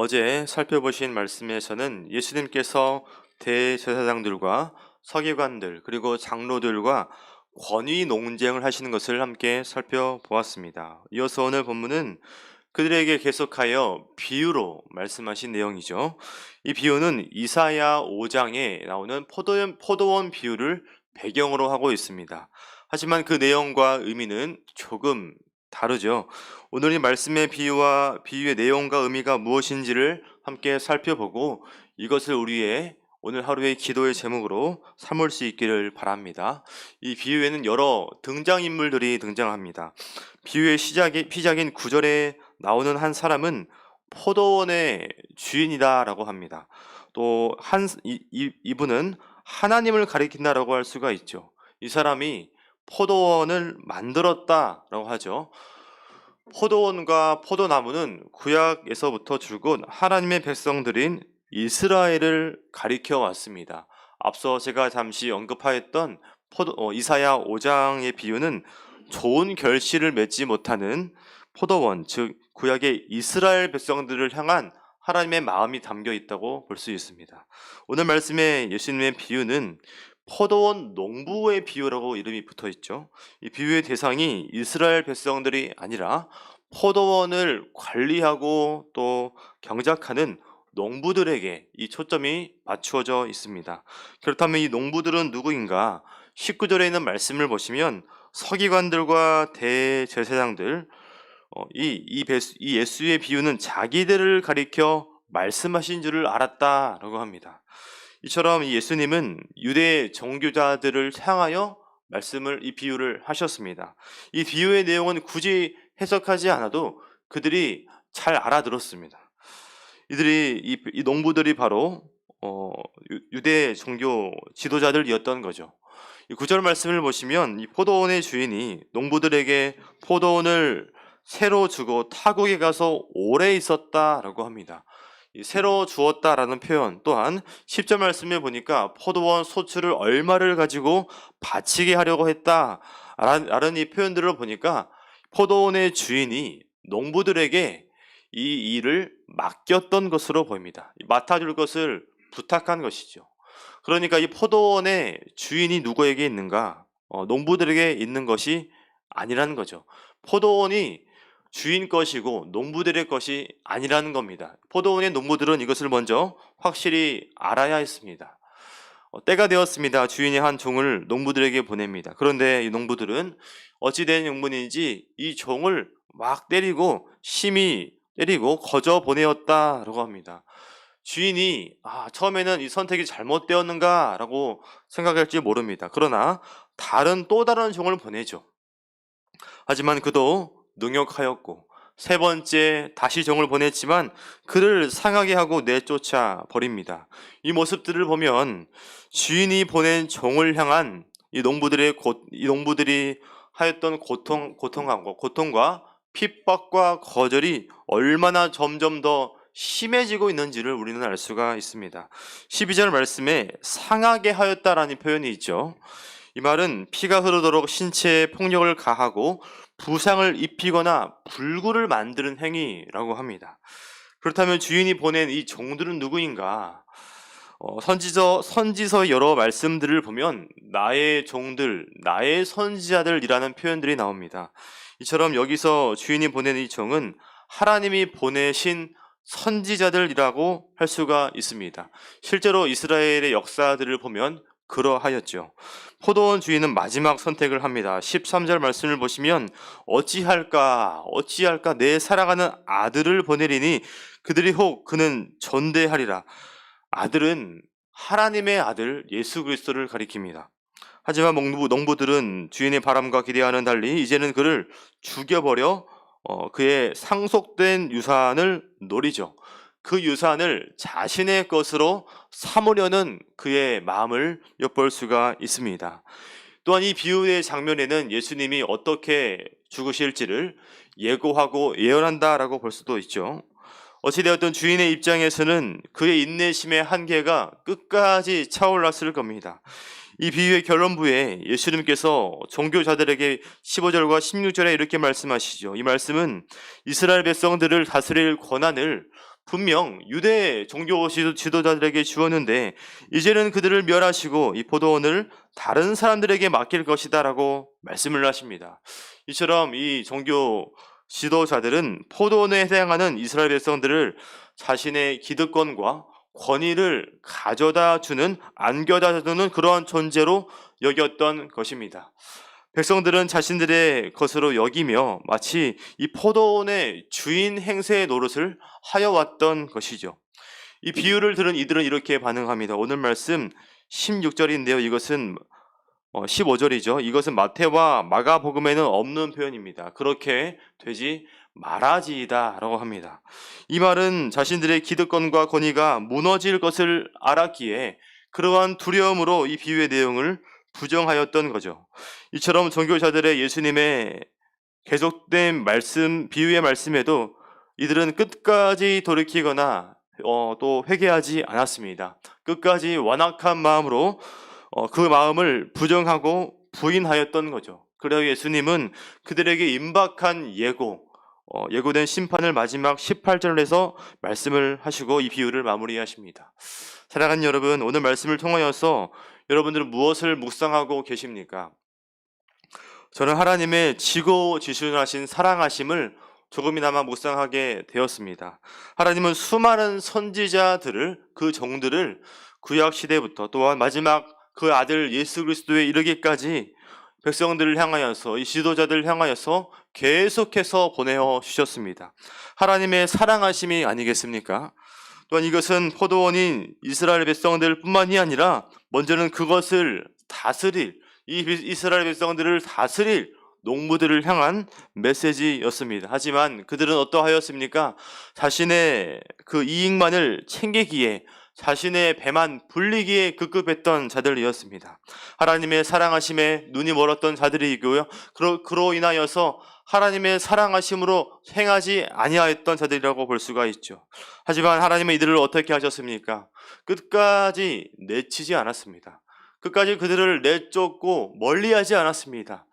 어제 살펴보신 말씀에서는 예수님께서 대제사장들과 서기관들 그리고 장로들과 권위 논쟁을 하시는 것을 함께 살펴보았습니다. 이어서 오늘 본문은 그들에게 계속하여 비유로 말씀하신 내용이죠. 이 비유는 이사야 5장에 나오는 포도원, 포도원 비유를 배경으로 하고 있습니다. 하지만 그 내용과 의미는 조금 다르죠. 오늘 이 말씀의 비유와 비유의 내용과 의미가 무엇인지를 함께 살펴보고 이것을 우리의 오늘 하루의 기도의 제목으로 삼을 수 있기를 바랍니다. 이 비유에는 여러 등장인물들이 등장합니다. 비유의 시작이, 피작인 구절에 나오는 한 사람은 포도원의 주인이다라고 합니다. 또 한 이분은 하나님을 가리킨다라고 할 수가 있죠. 이 사람이 포도원을 만들었다라고 하죠. 포도원과 포도나무는 구약에서부터 줄곧 하나님의 백성들인 이스라엘을 가리켜 왔습니다. 앞서 제가 잠시 언급하였던 포도, 어, 이사야 5장의 비유는 좋은 결실을 맺지 못하는 포도원, 즉 구약의 이스라엘 백성들을 향한 하나님의 마음이 담겨 있다고 볼 수 있습니다. 오늘 말씀의 예수님의 비유는 포도원 농부의 비유라고 이름이 붙어 있죠. 이 비유의 대상이 이스라엘 백성들이 아니라 포도원을 관리하고 또 경작하는 농부들에게 이 초점이 맞추어져 있습니다. 그렇다면 이 농부들은 누구인가? 19절에 있는 말씀을 보시면 서기관들과 대제사장들 어, 이, 이, 베스- 이 예수의 비유는 자기들을 가리켜 말씀하신 줄을 알았다라고 합니다. 이처럼 이 예수님은 유대 정교자들을 향하여 말씀을 이 비유를 하셨습니다. 이 비유의 내용은 굳이 해석하지 않아도 그들이 잘 알아들었습니다. 이들이 이, 이 농부들이 바로 어, 유- 유대 종교 지도자들이었던 거죠. 이 구절 말씀을 보시면 이 포도원의 주인이 농부들에게 포도원을 새로 주고 타국에 가서 오래 있었다라고 합니다. 이 새로 주었다라는 표현 또한 10절 말씀에 보니까 포도원 소출을 얼마를 가지고 바치게 하려고 했다라는 이 표현들을 보니까 포도원의 주인이 농부들에게 이 일을 맡겼던 것으로 보입니다. 맡아줄 것을 부탁한 것이죠. 그러니까 이 포도원의 주인이 누구에게 있는가? 어, 농부들에게 있는 것이 아니라는 거죠. 포도원이 주인 것이고 농부들의 것이 아니라는 겁니다. 포도원의 농부들은 이것을 먼저 확실히 알아야 했습니다. 어, 때가 되었습니다. 주인이 한 종을 농부들에게 보냅니다. 그런데 이 농부들은 어찌된 용문인지 이 종을 막 때리고 심히 때리고 거저 보내었다라고 합니다. 주인이 아, 처음에는 이 선택이 잘못되었는가라고 생각할지 모릅니다. 그러나 다른 또 다른 종을 보내죠. 하지만 그도 능욕하였고 세 번째 다시 종을 보냈지만 그를 상하게 하고 내쫓아 버립니다. 이 모습들을 보면 주인이 보낸 종을 향한 이 농부들의 고, 이 농부들이 하였던 고통 고통과 고통과 핍박과 거절이 얼마나 점점 더 심해지고 있는지를 우리는 알 수가 있습니다. 12절 말씀에 상하게 하였다라는 표현이 있죠. 이 말은 피가 흐르도록 신체에 폭력을 가하고 부상을 입히거나 불구를 만드는 행위라고 합니다. 그렇다면 주인이 보낸 이 종들은 누구인가? 어, 선지서 선지서 여러 말씀들을 보면 나의 종들, 나의 선지자들이라는 표현들이 나옵니다. 이처럼 여기서 주인이 보낸 이 종은 하나님이 보내신 선지자들이라고 할 수가 있습니다. 실제로 이스라엘의 역사들을 보면 그러하였죠. 포도원 주인은 마지막 선택을 합니다. 13절 말씀을 보시면 어찌할까 어찌할까 내 사랑하는 아들을 보내리니 그들이 혹 그는 전대하리라. 아들은 하나님의 아들 예수 그리스도를 가리킵니다. 하지만 농부, 농부들은 주인의 바람과 기대와는 달리 이제는 그를 죽여버려 어, 그의 상속된 유산을 노리죠. 그 유산을 자신의 것으로 삼으려는 그의 마음을 엿볼 수가 있습니다. 또한 이 비유의 장면에는 예수님이 어떻게 죽으실지를 예고하고 예언한다라고 볼 수도 있죠. 어찌되었든 주인의 입장에서는 그의 인내심의 한계가 끝까지 차올랐을 겁니다. 이 비유의 결론부에 예수님께서 종교자들에게 15절과 16절에 이렇게 말씀하시죠. 이 말씀은 이스라엘 백성들을 다스릴 권한을 분명 유대 종교 지도, 지도자들에게 주었는데 이제는 그들을 멸하시고 이 포도원을 다른 사람들에게 맡길 것이다라고 말씀을 하십니다. 이처럼 이 종교 지도자들은 포도원에 해당하는 이스라엘 백성들을 자신의 기득권과 권위를 가져다 주는 안겨다 주는 그러한 존재로 여겼던 것입니다. 백성들은 자신들의 것으로 여기며 마치 이 포도원의 주인 행세의 노릇을 하여 왔던 것이죠. 이 비유를 들은 이들은 이렇게 반응합니다. 오늘 말씀 16절인데요. 이것은 어, 15절이죠. 이것은 마태와 마가복음에는 없는 표현입니다. 그렇게 되지 말아지이다 라고 합니다. 이 말은 자신들의 기득권과 권위가 무너질 것을 알았기에 그러한 두려움으로 이 비유의 내용을 부정하였던 거죠. 이처럼 종교자들의 예수님의 계속된 말씀, 비유의 말씀에도 이들은 끝까지 돌이키거나 어, 또 회개하지 않았습니다. 끝까지 완악한 마음으로 어, 그 마음을 부정하고 부인하였던 거죠. 그래서 예수님은 그들에게 임박한 예고, 어, 예고된 심판을 마지막 18절에서 말씀을 하시고 이 비유를 마무리하십니다. 사랑하는 여러분, 오늘 말씀을 통하여서 여러분들은 무엇을 묵상하고 계십니까? 저는 하나님의 지고 지순하신 사랑하심을 조금이나마 묵상하게 되었습니다. 하나님은 수많은 선지자들을 그 종들을 구약 시대부터 또한 마지막 그 아들 예수 그리스도에 이르기까지 백성들을 향하여서 이 지도자들을 향하여서 계속해서 보내어 주셨습니다. 하나님의 사랑하심이 아니겠습니까? 또한 이것은 포도원인 이스라엘 백성들뿐만이 아니라 먼저는 그것을 다스릴 이 이스라엘 백성들을 다스릴 농부들을 향한 메시지였습니다. 하지만 그들은 어떠하였습니까? 자신의 그 이익만을 챙기기에 자신의 배만 불리기에 급급했던 자들이었습니다. 하나님의 사랑하심에 눈이 멀었던 자들이고요. 그로, 그로 인하여서 하나님의 사랑하심으로 행하지 아니하였던 자들이라고 볼 수가 있죠. 하지만 하나님은 이들을 어떻게 하셨습니까? 끝까지 내치지 않았습니다. 끝까지 그들을 내쫓고 멀리하지 않았습니다.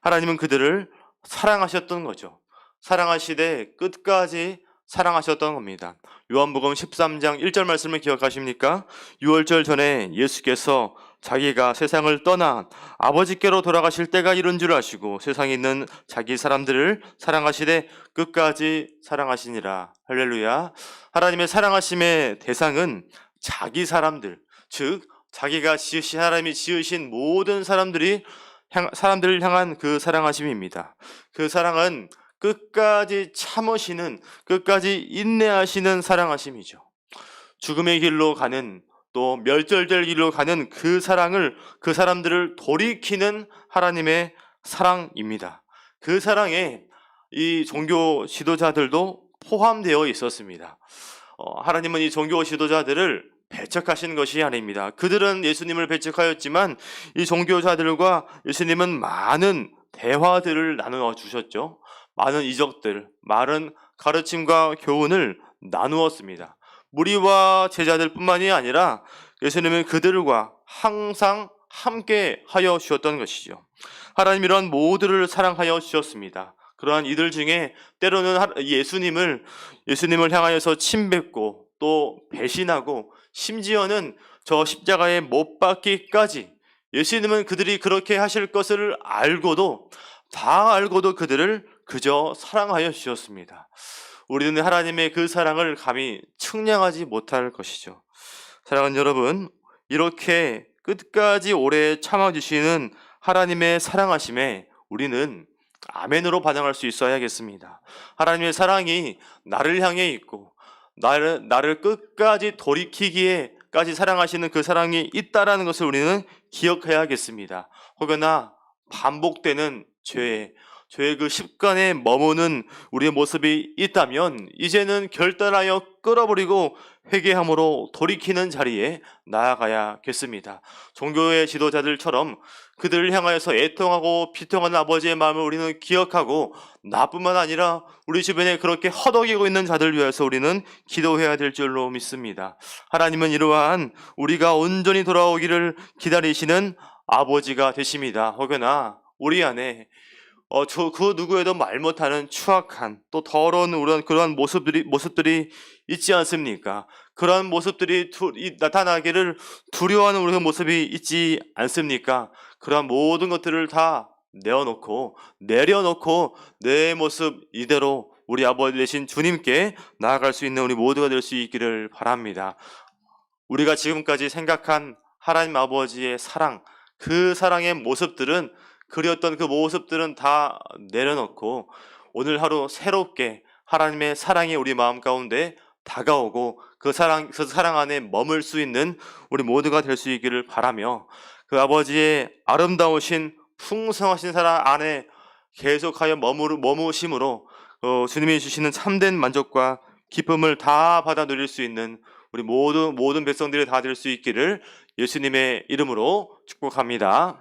하나님은 그들을 사랑하셨던 거죠. 사랑하시되 끝까지 사랑하셨던 겁니다. 요한복음 13장 1절 말씀을 기억하십니까? 6월절 전에 예수께서 자기가 세상을 떠나 아버지께로 돌아가실 때가 이른 줄 아시고 세상에 있는 자기 사람들을 사랑하시되 끝까지 사랑하시니라. 할렐루야. 하나님의 사랑하심의 대상은 자기 사람들, 즉 자기가 지으신 하나님이 지으신 모든 사람들이 향, 사람들을 향한 그 사랑하심입니다. 그 사랑은 끝까지 참으시는 끝까지 인내하시는 사랑하심이죠. 죽음의 길로 가는 또 멸절될 길로 가는 그 사랑을 그 사람들을 돌이키는 하나님의 사랑입니다. 그 사랑에 이 종교 지도자들도 포함되어 있었습니다. 어, 하나님은 이 종교 지도자들을 배척하신 것이 아닙니다. 그들은 예수님을 배척하였지만 이 종교자들과 예수님은 많은 대화들을 나누어 주셨죠. 많은 이적들, 많은 가르침과 교훈을 나누었습니다. 무리와 제자들뿐만이 아니라 예수님은 그들과 항상 함께 하여 주셨던 것이죠. 하나님 이러한 모두를 사랑하여 주셨습니다. 그러한 이들 중에 때로는 예수님을 예수님을 향하여서 침뱉고 또 배신하고 심지어는 저 십자가에 못 박기까지 예수님은 그들이 그렇게 하실 것을 알고도 다 알고도 그들을 그저 사랑하여 주셨습니다. 우리는 하나님의 그 사랑을 감히 측량하지 못할 것이죠. 사랑하는 여러분, 이렇게 끝까지 오래 참아주시는 하나님의 사랑하심에 우리는 아멘으로 반응할 수 있어야겠습니다. 하나님의 사랑이 나를 향해 있고, 나를, 나를 끝까지 돌이키기에까지 사랑하시는 그 사랑이 있다라는 것을 우리는 기억해야겠습니다. 혹여나 반복되는 죄, 죄의 그 습관에 머무는 우리의 모습이 있다면 이제는 결단하여 끌어버리고 회개함으로 돌이키는 자리에 나아가야겠습니다. 종교의 지도자들처럼 그들을 향하여서 애통하고 비통하는 아버지의 마음을 우리는 기억하고 나뿐만 아니라 우리 주변에 그렇게 허덕이고 있는 자들 위해서 우리는 기도해야 될 줄로 믿습니다. 하나님은 이러한 우리가 온전히 돌아오기를 기다리시는 아버지가 되십니다. 혹여나 우리 안에 어, 저, 그 누구에도 말 못하는 추악한 또 더러운 그런 그러한 모습들이 모습들이 있지 않습니까? 그러한 모습들이 두, 이, 나타나기를 두려워하는 우리의 모습이 있지 않습니까? 그러한 모든 것들을 다 내어놓고 내려놓고 내 모습 이대로 우리 아버지 되신 주님께 나아갈 수 있는 우리 모두가 될 수 있기를 바랍니다. 우리가 지금까지 생각한 하나님 아버지의 사랑, 그 사랑의 모습들은 그리웠던 그 모습들은 다 내려놓고 오늘 하루 새롭게 하나님의 사랑이 우리 마음 가운데 다가오고 그 사랑 그 사랑 안에 머물 수 있는 우리 모두가 될 수 있기를 바라며 그 아버지의 아름다우신 풍성하신 사랑 안에 계속하여 머무르 머무심으로 어, 주님이 주시는 참된 만족과 기쁨을 다 받아 누릴 수 있는 우리 모든 모든 백성들이 다 될 수 있기를 예수님의 이름으로 축복합니다.